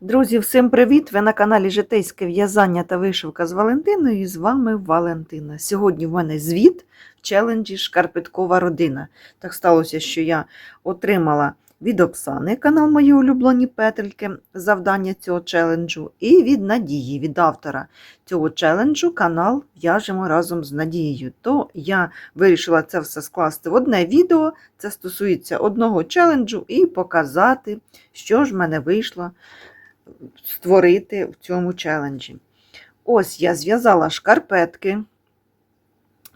Друзі, всім привіт! Ви на каналі Житейське в'язання та вишивка з Валентиною і з вами Валентина. Сьогодні в мене звіт в челенджі Шкарпеткова родина. Так сталося, що я отримала від Оксани канал Мої улюблені петельки завдання цього челенджу, і від Надії, від автора цього челенджу канал В'яжемо разом з Надією. То я вирішила це все скласти в одне відео. Це стосується одного челенджу, і показати, що ж в мене вийшло створити в цьому челенджі. Ось я зв'язала шкарпетки,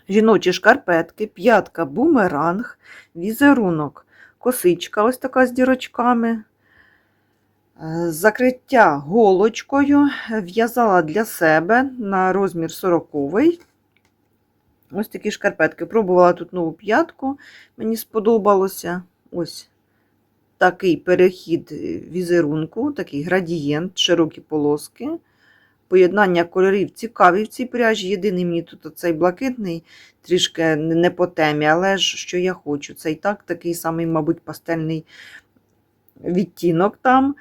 жіночі шкарпетки, п'ятка бумеранг, візерунок, косичка, ось така з дірочками. е, Закриття голочкою в'язала для себе на розмір 40 Ось такі шкарпетки. Пробувала тут нову п'ятку, мені сподобалося. Ось такий перехід е, візерунку, такий градієнт, широкі полоски. Поєднання кольорів цікаві в цій пряжі. Єдиний мені тут оцей блакитний, трішки не по темі, але ж що я хочу. Це і так такий самий, мабуть, пастельний відтінок там.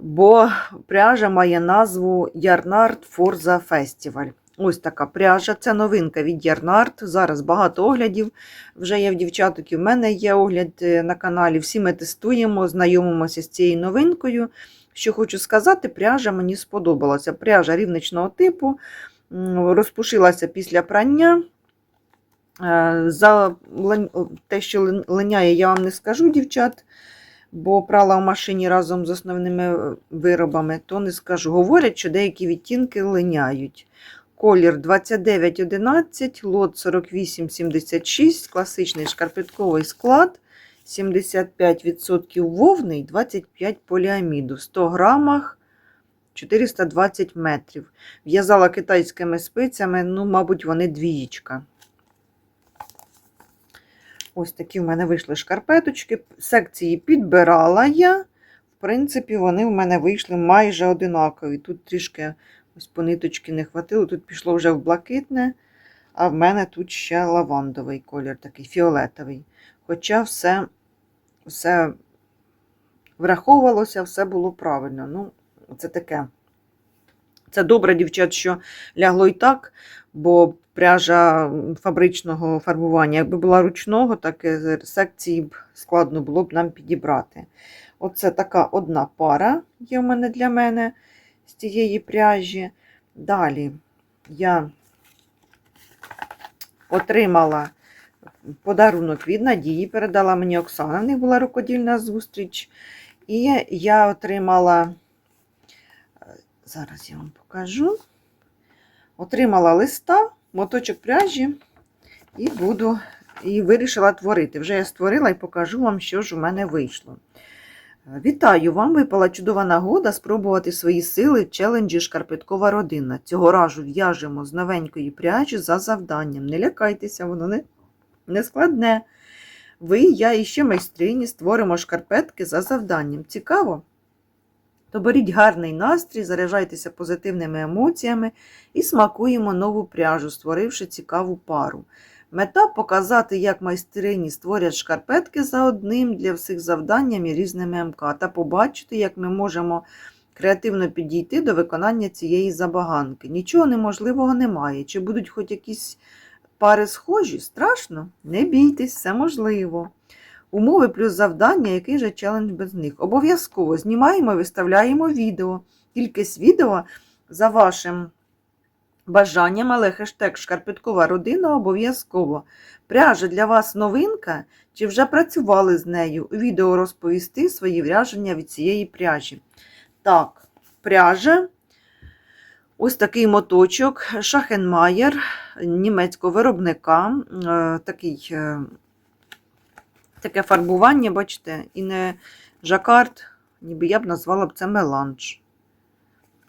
Бо пряжа має назву Ярнард Forza Festival. Ось така пряжа. Це новинка від Ярнард. Зараз багато оглядів. Вже є в дівчаток, і в мене є огляд е, на каналі. Всі ми тестуємо, знайомимося з цією новинкою. Що хочу сказати, пряжа мені сподобалася. Пряжа рівничного типу, розпушилася після прання. Е, За те, що линяє, я вам не скажу, дівчат, бо прала в машині разом з основними е, виробами, то не скажу. Говорять, що деякі відтінки линяють. Колір 2911, лот 4876, класичний шкарпетковий склад, 75% вовни і 25 поліаміду. В 100 грамах 420 метрів. В'язала китайськими спицями, ну, мабуть, вони двієчка. Ось такі в мене вийшли шкарпеточки. Секції підбирала я. В принципі, вони в мене вийшли майже одинакові. Тут трішки ось по ниточки не хватило, тут пішло вже в блакитне, а в мене тут ще лавандовий колір, такий фіолетовий. Хоча все, все враховувалося, все було правильно. Ну, це таке. Це добре, дівчат, що лягло і так, бо пряжа фабричного фарбування, якби була ручного, так і секції б складно було б нам підібрати. Оце така одна пара є в мене для мене з цієї пряжі. Далі я отримала подарунок від Надії, передала мені Оксана, в них була рукодільна зустріч. І я отримала, зараз я вам покажу, отримала листа, моточок пряжі і буду і вирішила творити. Вже я створила і покажу вам, що ж у мене вийшло. Вітаю! Вам випала чудова нагода спробувати свої сили в челенджі Шкарпеткова родина. Цього разу в'яжемо з новенької пряжі за завданням. Не лякайтеся, воно не, не складне. Ви, я і ще майстрині створимо шкарпетки за завданням. Цікаво? То беріть гарний настрій, заряджайтеся позитивними емоціями і смакуємо нову пряжу, створивши цікаву пару. Мета показати, як майстрині створять шкарпетки за одним для всіх завданням і різними МК, та побачити, як ми можемо креативно підійти до виконання цієї забаганки. Нічого неможливого немає. Чи будуть хоч якісь пари схожі? Страшно? Не бійтесь, все можливо. Умови плюс завдання, який же челендж без них. Обов'язково знімаємо, виставляємо відео. Кількість відео за вашим бажанням, але хештег Шкарпеткова родина обов'язково. Пряжа для вас новинка, чи вже працювали з нею? У відео розповісти свої враження від цієї пряжі. Так, пряжа. Ось такий моточок Шахенмаєр німецького виробника. Е, Такий, е, таке фарбування, бачите, і не жакард, ніби я б назвала б це меланж.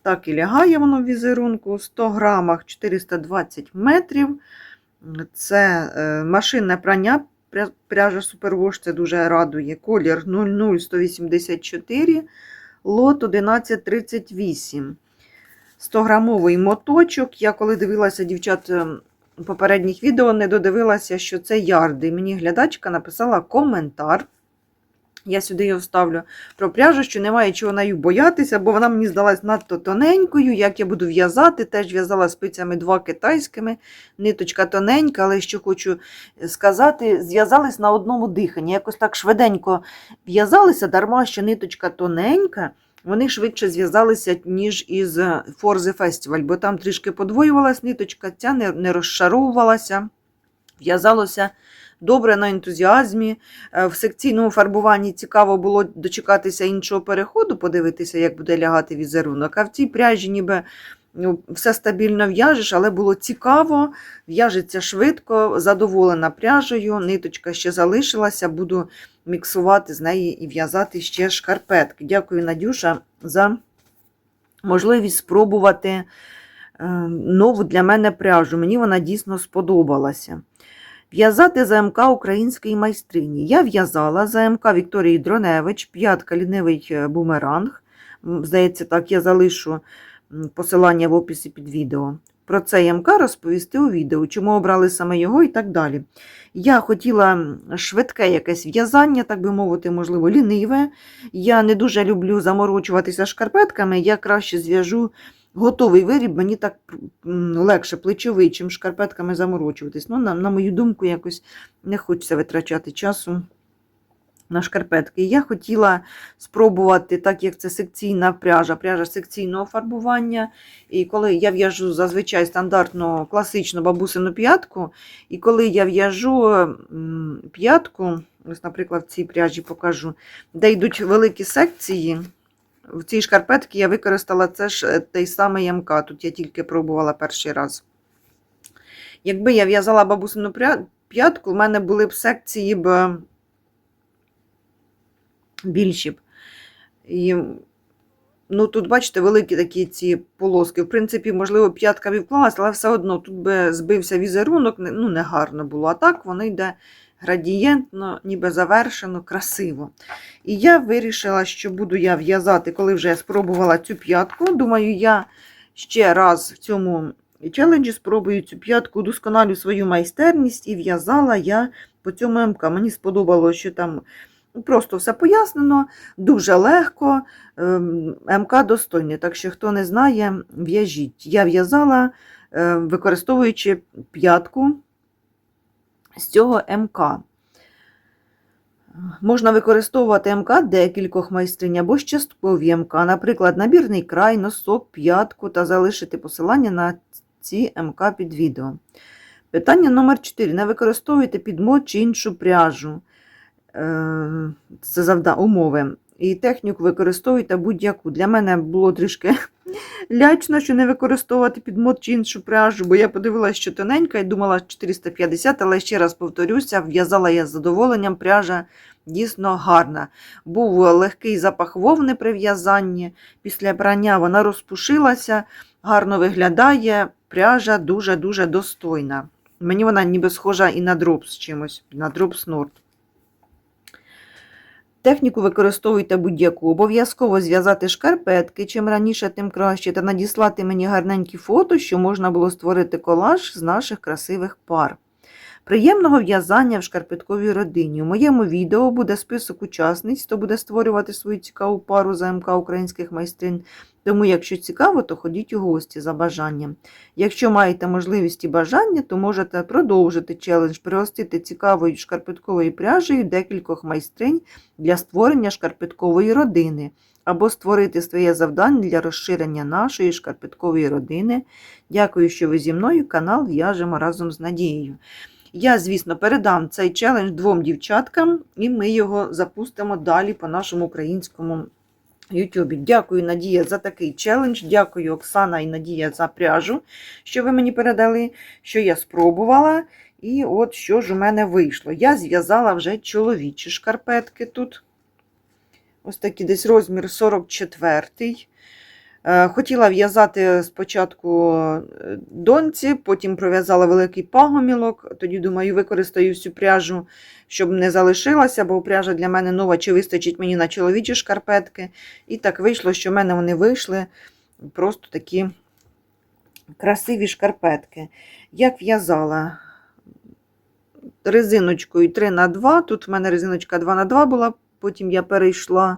Так і лягає воно в візерунку 100 грамах 420 метрів. Це е, машинне прання, пряжа Супервош, це дуже радує. Колір 00184, лот 1138. 100-грамовий моточок. Я коли дивилася дівчат е, попередніх відео, не додивилася, що це ярди. Мені глядачка написала коментар Я сюди його вставлю про пряжу, що немає чого нею боятися, бо вона мені здалась надто тоненькою. Як я буду в'язати, теж в'язала спицями два китайськими, ниточка тоненька, але що хочу сказати, зв'язались на одному диханні. Якось так швиденько в'язалися, дарма що ниточка тоненька. Вони швидше зв'язалися, ніж із Форзи Фестиваль, бо там трішки подвоювалась ниточка, ця не розшаровувалася, в'язалося добре на ентузіазмі. Е, В секційному фарбуванні цікаво було дочекатися іншого переходу, подивитися, як буде лягати візерунок. А в цій пряжі ніби ну, все стабільно в'яжеш, але було цікаво, в'яжеться швидко, задоволена пряжею, ниточка ще залишилася, буду міксувати з неї і в'язати ще шкарпетки. Дякую, Надюша, за можливість спробувати е, нову для мене пряжу. Мені вона дійсно сподобалася. В'язати ЗМК української майстрині. Я в'язала ЗМК Вікторії Дроневич, п'ятка лінивий е, бумеранг. Здається, так, я залишу посилання в описі під відео. Про це МК розповісти у відео, чому обрали саме його і так далі. Я хотіла швидке якесь в'язання, так би мовити, можливо, ліниве. Я не дуже люблю заморочуватися шкарпетками, я краще зв'яжу готовий виріб, мені так легше плечовий, чим шкарпетками заморочуватись. Ну, на, на мою думку, якось не хочеться витрачати часу на шкарпетки. Я хотіла спробувати, так як це секційна пряжа, пряжа секційного фарбування. І коли я в'яжу зазвичай стандартну класичну бабусину п'ятку, і коли я в'яжу п'ятку, ось, наприклад, в цій пряжі покажу, де йдуть великі секції. В цій шкарпетці я використала це ж е, той самий МК. Тут я тільки пробувала перший раз. Якби я в'язала бабусину п'ятку, в мене були б секції б більші б. І, ну, тут, бачите, великі такі ці полоски. В принципі, можливо, п'ятка б вклалась, але все одно тут би збився візерунок, ну, не гарно було. А так воно йде градієнтно, ніби завершено, красиво. І я вирішила, що буду я в'язати, коли вже я спробувала цю п'ятку. Думаю, я ще раз в цьому челенджі спробую цю п'ятку, удосконалю свою майстерність і в'язала я по цьому МК. Мені сподобалося, що там просто все пояснено, дуже легко. ем, МК достойний. Так що, хто не знає, в'яжіть. Я в'язала, е, використовуючи п'ятку з цього МК. Можна використовувати МК декількох майстринь або ж часткові МК, наприклад, набірний край, носок, п'ятку та залишити посилання на ці МК під відео. Питання номер 4. Не використовуйте підмот чи іншу пряжу. Е, Це завда умови. І техніку використовуйте будь-яку. Для мене було трішки лячно, що не використовувати підмот чи іншу пряжу, бо я подивилася, що тоненька і думала 450, але ще раз повторюся, в'язала я з задоволенням, пряжа дійсно гарна. Був легкий запах вовни при в'язанні. Після прання вона розпушилася, гарно виглядає. Пряжа дуже-дуже достойна. Мені вона ніби схожа і на дропс чимось, на дропс Норд. Техніку використовуйте будь-яку. Обов'язково зв'язати шкарпетки, чим раніше, тим краще, та надіслати мені гарненькі фото, що можна було створити колаж з наших красивих пар. Приємного в'язання в шкарпетковій родині. У моєму відео буде список учасниць, хто буде створювати свою цікаву пару ЗМК українських майстрин. Тому, якщо цікаво, то ходіть у гості за бажанням. Якщо маєте можливість і бажання, то можете продовжити челендж, пригостити цікавою шкарпетковою пряжею декількох майстринь для створення шкарпеткової родини, або створити своє завдання для розширення нашої шкарпеткової родини. Дякую, що ви зі мною. Канал в'яжемо разом з Надією. Я, звісно, передам цей челендж двом дівчаткам, і ми його запустимо далі по нашому українському Ютубі. Дякую, Надія, за такий челендж. Дякую, Оксана і Надія, за пряжу, що ви мені передали, що я спробувала. І от що ж у мене вийшло. Я зв'язала вже чоловічі шкарпетки тут. Ось такий десь розмір 44. Е, Хотіла в'язати спочатку е, доньці, потім пров'язала великий пагомілок. Тоді, думаю, використаю всю пряжу, щоб не залишилася, бо пряжа для мене нова, чи вистачить мені на чоловічі шкарпетки. І так вийшло, що в мене вони вийшли просто такі красиві шкарпетки. Як в'язала резиночкою 3х2, тут в мене резиночка 2х2 була потім я перейшла.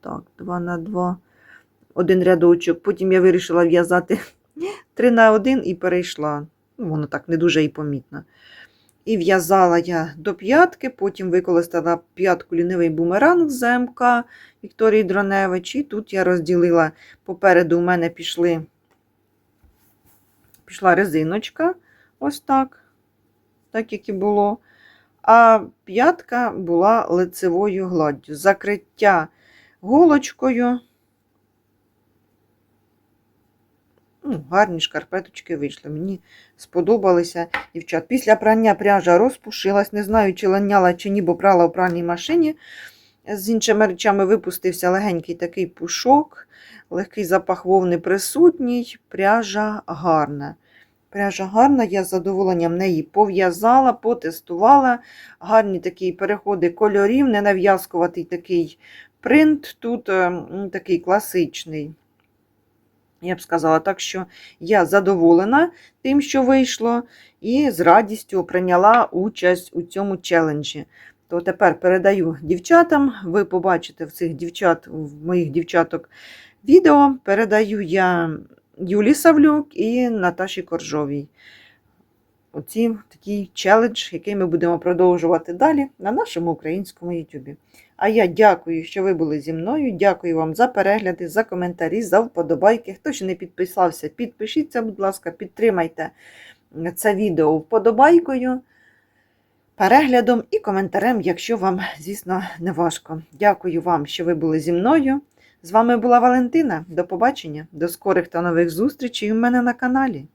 Так, 2 на 2, один рядочок. Потім я вирішила в'язати 3 на 1 і перейшла. Ну, воно так не дуже і помітно. І в'язала я до п'ятки, потім використала п'ятку лінивий бумеранг з ЗМК Вікторії Дроневич. І тут я розділила попереду у мене пішли, пішла резиночка, ось так, так як і було. А п'ятка була лицевою гладдю. Закриття голочкою. Ну, гарні шкарпеточки вийшли. Мені сподобалися дівчат. Після прання пряжа розпушилась. Не знаю, чи ланяла, чи ні, бо прала у пральній машині. З іншими речами випустився легенький такий пушок, легкий запах вовни присутній, пряжа гарна. Пряжа гарна, я з задоволенням неї пов'язала, потестувала. Гарні такі переходи кольорів, не нав'язкуватий такий принт, тут е, такий класичний. Я б сказала, так що я задоволена тим, що вийшло, і з радістю прийняла участь у цьому челенджі. То тепер передаю дівчатам. Ви побачите в цих дівчат, в моїх дівчаток відео. Передаю я Юлі Савлюк і Наташі Коржовій. Оці такий челендж, який ми будемо продовжувати далі на нашому українському Ютубі. А я дякую, що ви були зі мною. Дякую вам за перегляди, за коментарі, за вподобайки. Хто ще не підписався, підпишіться, будь ласка, підтримайте це відео вподобайкою, переглядом і коментарем, якщо вам, звісно, не важко. Дякую вам, що ви були зі мною. З вами була Валентина. До побачення, до скорих та нових зустрічей у мене на каналі.